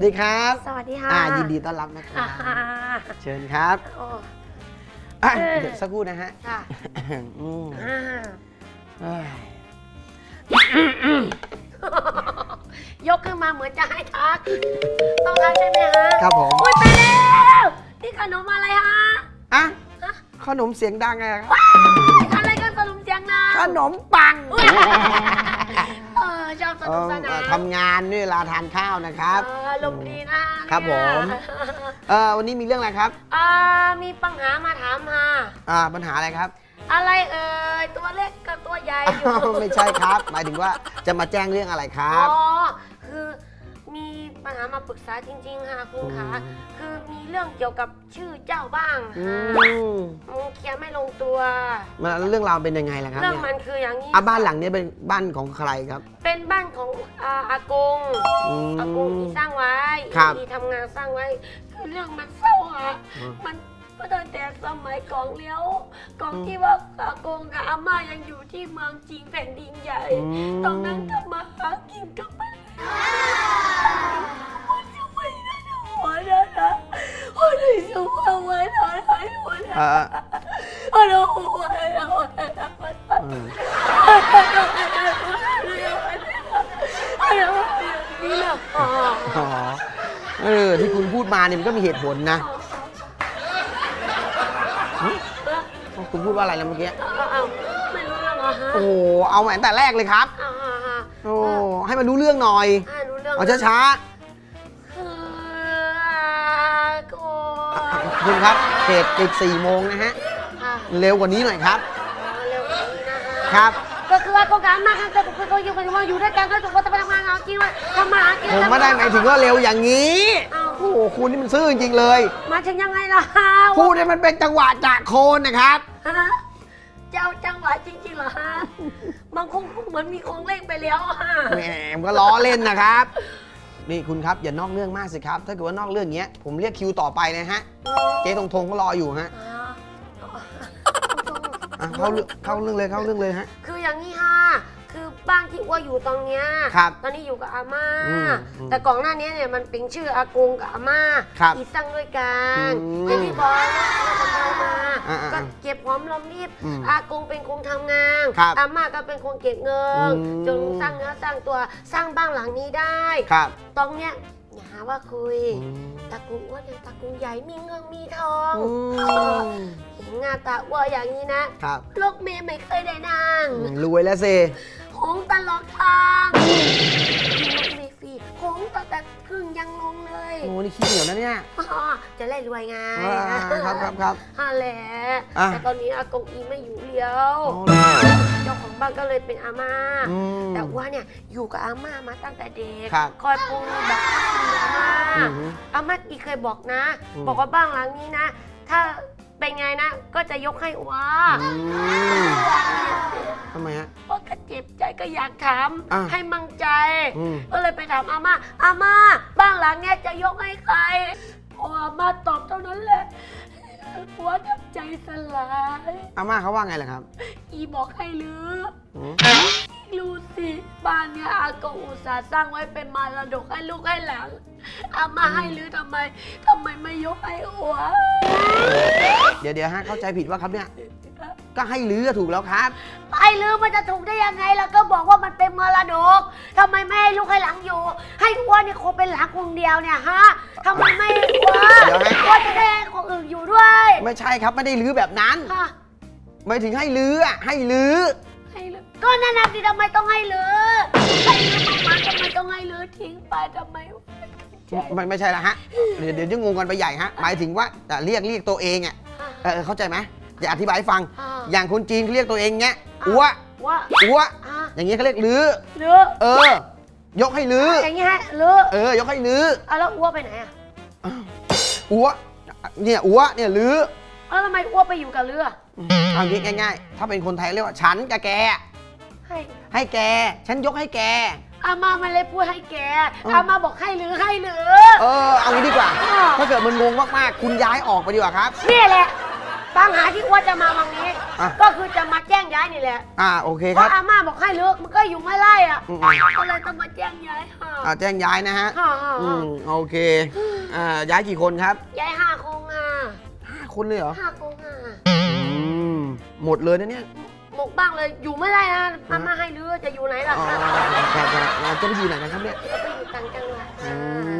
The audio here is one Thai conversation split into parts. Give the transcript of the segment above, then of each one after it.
วัสดีครับสวัสดีค่ะอ่ายินดีต้อนรับนะครัอ่าบเชิญครับโอ้อะเออเดี๋ยวสักครู่นะฮะค่ะอืมอ่าเอ้ยยกขึ้นมาเหมือนจะให้ทัก ต้องทักใช่ไหมฮะครับผมโอ้ยไปแล้วนี่ขนมอะไรฮะอะฮะขนมเสียงดังไงครับอะไรกันขนมเสียงนะขนมปังเออชอบสเอนุกอสนานทำงานนี่เวลาทานข้าวนะครับเออลมณ์ดีนะครับผมเนี่ยเออวันนี้มีเรื่องอะไรครับอ่ามีปัญหามาถามฮะอ่าปัญหาอะไรครับ อะไรเอ่ยตัวเล็กกับตัวใหญ่อยู่อ้าวไม่ใช่ครับ หมายถึงว่าจะมาแจ้งเรื่องอะไรครับอ๋อคือมี ปัญหามาปรึกษาจริง ๆ ค่ะ คุณคะอืมคือมีเรื่องเกี่ยวกับชื่อเจ้าบ้างอืค่ะมอืมเคลียร์ไม่ลงตัวมันเรื่องราวเป็นยังไงล่ะครับเรื่องเนี่ยมันคืออย่างนี้ อะบ้านหลังเนี้เป็นบ้านของใครครับเป็นบ้านของอาอากงอืม อากงที่สร้างไว้ครับ ที่ทำงานสร้างไว้ คือเรื่องมันเศร้าอะอืมมันก็ตั้งแต่สมัยกองเลี้ยวกองอืมที่ว่าอากงกับอาม่ายังอยู่ที่เมืองจีนแผ่นดินใหญ่ อืมตอนนั้นทำมาหากินก็ไม่ได้ ชุบเอาไว้ทอดให้หัวอ่าเอาหัวเอาหัวอืมอ๋อเออที่คุณพูดมาเนี่ยมันก็มีเหตุผลนะหึคุณพูดว่าอะไรนะเมื่อกี้ไม่รู้เรื่องเหรฮะโอ้โหเอาแหวนแต่แรกเลยครับโอ้ให้มันรู้เรื่องหน่อยเอเอาช้าๆ คุณครับเหตุอีกสี่โมงนะฮะค่ะเร็วกว่านี้หน่อยครับเร็วกว่านี้นะคะครับ ก็คือว่าโครงการมากครับแต่ผมก็อยู่กันว่าอยู่ด้วยกันก็ถือว่าจะไปทำงานหากินว่าทำมาหากินผมไม่ได้หมายถึงว่าเร็วอย่างนี้ อ้าวโอ้โห คุณนี่มันซื่อจริงๆเลย มาถึงยังไงล่ะพูดให้มันเป็นจังหวะจากโคนนะครับ ฮะเจ้าจังหวะจริงๆเหรอฮะมันคงเหมือนมีโครงเร่งไปแล้วฮะแหมมันก็ล้อเล่นนะครับ นี่คุณครับอย่านอกเรื่องมากสิครับ ถ้าเกิดว่านอกเรื่องเงี้ยผมเรียกคิวต่อไปเลยฮะ เจ๊ทงทงก็รออยู่ฮะอ่าอะเข้าเรื่องเข้าเรื่องเลยเข้าเรื่องเลยฮะ คืออย่างนี้ฮะคือ บ้านที่อ้วอยู่ตอนเนี้ยครับตอนนี้อยู่กับอาม่า อืมอืมแต่ก่อนหน้านี้เนี่ยมันเป็นชื่ออากงกับอาม่าครับอีสั่งด้วยกันอืมอย่างที่บอกเราทำงานมาอ่าๆๆก็เก็บหอมรอมริบอืมอากงเป็นคนทำงานครับอาม่าก็เป็นคนเก็บเงินอืม จนสร้างเนื้อสร้างตัวสร้างบ้านหลังนี้ได้ ครับตรงเนี้ยอย่าหาว่าคุย อืมตระกูลอ้วนเนี่ยตระกูลใหญ่มีเงินมีทองอืมเห็นหน้าตาอ้วนอย่างนี้นะ ครับโลกเมย์ไม่เคยได้นั่งอืมรวยแล้วสิ หงตลอดทางมีรถฟรีๆหงตั้งแต่ครึ่งยังลงเลยโอ้นี่ขี้เหนียวนะเนี่ยอ๋อจะได้รวยไงอ่าครับครับครับ ฮะแหละอะ แต่ตอนนี้อากงอีไม่อยู่เลี้ยวโอ้เจ้าของบ้านก็เลยเป็นอาม่า อืมแต่ว่าเนี่ยอยู่กับอาม่ามาตั้งแต่เด็กครับคอยปรุงแบบอาม่าอืมอาม่าอีเคยบอกนะ อืม บอกว่าบ้านหลังนี้นะ ถ้าเป็นไงนะก็จะยกให้อ้วอืมทำไมฮะว่า ก็เจ็บใจก็อยากถามอะให้มั่งใจ อืม ก็เลยไปถามอาม่าอาม่าบ้านหลังเนี้ยจะยกให้ใครพออาม่าตอบเท่านั้นแหละหัวทับใจสลายอาม่าเขาว่าไงล่ะครับอีบอกให้ลือ อืมรู้สิบ้านเนี้ยอากงอุตส่าห์สร้างไว้เป็นมรดกให้ลูกให้หลานอาม่าให้ลือทำไมทำไมไม่ยกให้อัวเดี๋ยวเดี๋ยวฮะเข้าใจผิดว่าครับเนี่ย ก็ให้ลื้อถูกแล้วครับไอ้ลือมันจะถูกได้ยังไงล่ะก็บอกว่ามันเป็นมรดกทำไมไม่ให้ลูกให้หลังอยู่ ให้อัวนี่คงเป็นหลังคนเดียวเนี่ยฮะทำไมไม่ให้อัวเดี๋ยวให้อัวจะได้ให้คนอื่นอยู่ด้วยไม่ใช่ครับไม่ได้ลื้อแบบนั้นฮะไม่ถึงให้ลื้ออะให้ลื้อให้ลือก็นั่นน่ะสิทำไมต้องให้ลือให้ลือมากๆทำไมต้องให้ลือทิ้งไปทำไมไม่เข้าใจไม่ไม่ใช่ละฮะเดี๋ยวเดี๋ยวจะงงกันไปใหญ่ฮะหมายถึงว่าแต่เรียกเรียกตัวเองอะฮะเออเออเข้าใจไหม อย่าอธิบายให้ฟังฮะอย่างคนจีนเขาเรียกตัวเองเงี้ยอัวว่าอัว อะอย่างเงี้ยเขาเรียกลื้อหรือเออ ยกให้ลื้ออย่างงี้ฮะหรือเออ ยกให้ลื้อเอาแล้วอ้วไปไหนอะอัว เนี่ยอัว เนี่ยลื้อเอาแล้วทำไมอ้วไปอยู่กับเรือเอางี้ง่าย ๆ ถ้าเป็นคนไทยเรียกว่าฉันกับแก ให้ให้แก ฉันยกให้แก อามาไม่เลยพูดให้แกเอออามาบอกให้หรือให้หรือ เออ เอางี้ดีกว่าอ้าวถ้าเกิดมันงงมากๆ คุณย้ายออกไปดีกว่าครับนี่แหละไปปัญหาที่อ้ว่าจะมาวันนี้ อะ ก็คือจะมาแจ้งย้ายนี่แหละ อ่าโอเคเพครัราะบ อาม่าบอกให้เลิกมันก็อยู่ไม่ไล่อะอืม ก็เลยต้องมาแจ้งย้ายค่ะ อ่าแจ้งย้ายนะฮะค่ะค่ะอืมโอเคอ่าย้ายกี่คนครับย้ายห้าคงอะห้าคนเลยเหรอห้าคงอะอืมหมดเลยนะเนี่ยหมกบ้างเลยอยู่ไม่ได้นะอาม่าให้เลือกจะอยู่ไหนล่ะอ๋อคะครับครับเราจะไปอยู่ไหนนะครับเนี่ยก็ไปอยู่ต่างจังหวัดอืค่ะม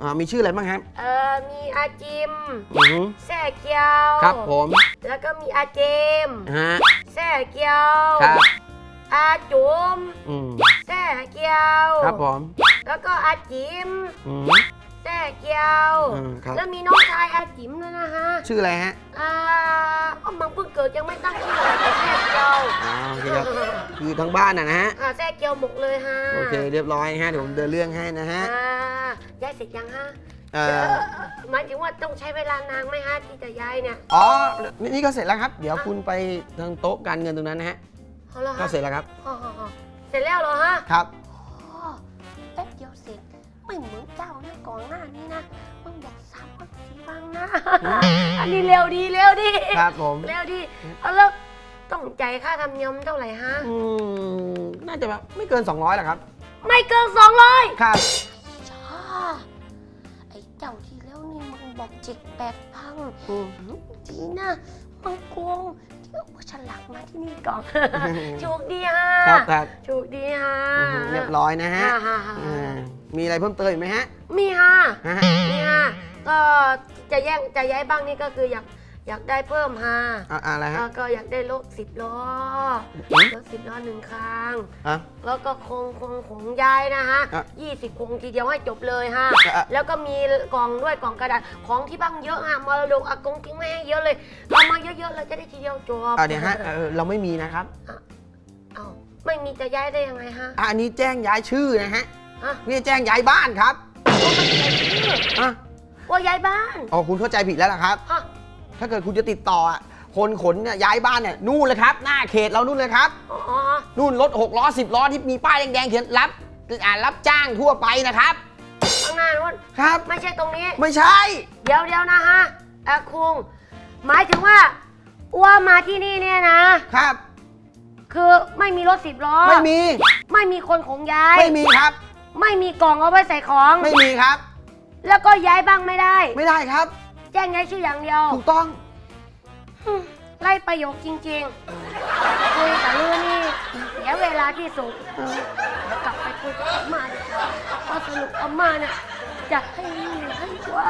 อ่ามีชื่ออะไรบ้างครับเอ่อมีอาจิมอือหือแซ่เกียวครับผมแล้วก็มีอาเจมฮะแซ่เกียวครับอาจุมอืมแซ่เกียวครับผมแล้วก็อาจิมอืม แซ่เกียวอืมครับ แล้วมีน้องชายอาจิมด้วยนะฮะชื่ออะไรฮะอ่าอ้อมังเพิ่งเกิดยังไม่ตั้งชื่อเลยแต่แซ่เกียวอ่าโอเคครับคือทั้งบ้านนะนะฮะอ่าแซ่เกียวหมกเลยฮะโอเคเรียบร้อยนะฮะเดี๋ยวผมเดินเรื่องให้นะฮะ อ่า ย้ายเสร็จยังฮะเอ่เอ่ออหมายถึงว่าต้องใช้เวลานานไหมฮะที่จะย้ายเนี่ยอ๋อนี่นี่ก็เสร็จแล้วครับ เดี๋ยวคุณไปทางโต๊ะการเงินตรงนั้นนะฮะ เอาละก็ฮะเสร็จแล้วครับ อ๋ออ๋ออ๋อเสร็จแล้วเหรอฮะครับ อ๋อแป๊บเดียวเสร็จไม่เหมือนเจ้านะก่อนหน้านี้นะมันแบบสามวันสี่วันนะ อันนี้เร็วดีเร็วดีครับผม เร็วดีเอาแล้วต้องจ่ายค่าธรรมเนียมเท่าไหร่ฮะ อืม น่าจะแบบไม่เกิน 200หรอกครับ ไม่เกินสองร้อย ครับ ที่แล้วนี่มึงบอกเจ็ดแปดพังอืมดีนะมังกงที่เอาฉลักมาที่นี่ก่อนโชคดีฮะครับครับโชคดีฮะอืมเรียบร้อยนะฮะฮ่าฮ่าฮ่าอ่ามีอะไรเพิ่มเติมอีกไหมฮะ มีฮะฮะมีฮะก็จะแย่งจะย้ายบ้างนี่ก็คืออยาก อยากได้เพิ่มฮะอะอะไรฮะ แล้วก็อยากได้รถสิบล้ออืมรถสิบล้อหนึ่งคันอะแล้วก็คงคงของยายนะฮะอะยี่สิบคงทีเดียวให้จบเลยฮะอะอะ แล้วก็มีกล่องด้วยกล่องกระดาษของที่บ้างเยอะฮะมรดกอากงทิ้งไว้ให้เยอะเลยเอามาเยอะๆเลยจะได้ทีเดียวจบอะเดี๋ยวฮะเออเราไม่มีนะครับเอาไม่มีจะย้ายได้ยังไงฮะอะอันนี้แจ้งย้ายชื่อนะฮะฮะนี่แจ้งย้ายบ้านครับว่ามันย้ายชื่ออะว่าย้ายบ้านอ๋อคุณเข้าใจผิดแล้วล่ะครับ ฮะ ถ้าเกิดคุณจะติดต่ออะคนขนเนี่ยย้ายบ้านเนี่ยนู่นเลยครับ หน้าเขตเรานู่นเลยครับอ๋ออ๋อนู่นรถหกล้อสิบล้อที่มีป้ายแดงๆเขียนรับอ่ารับจ้างทั่วไปนะครับ ข้างหน้านู้นครับ ไม่ใช่ตรงนี้ ไม่ใช่ เดี๋ยวเดี๋ยวนะฮะอาคุง หมายถึงว่าอ้วมาที่นี่เนี่ยนะ ครับ คือไม่มีรถสิบล้อ ไม่มี ไม่มีคนของย้าย ไม่มีครับ ไม่มีกล่องเอาไว้ใส่ของ ไม่มีครับ แล้วก็ย้ายบ้างไม่ได้ ไม่ได้ครับแจ้งย้ายชื่ออย่างเดียว ถูกต้องฮึ่มไล่ประโยคจริงๆ คุยกับลือนี่เสียเวลาที่สุดเดี๋ยวกลับไปคุยกับอาม่าดีกว่าว่าสรุปอาม่าเนี่ยจะให้ลูกให้ว่า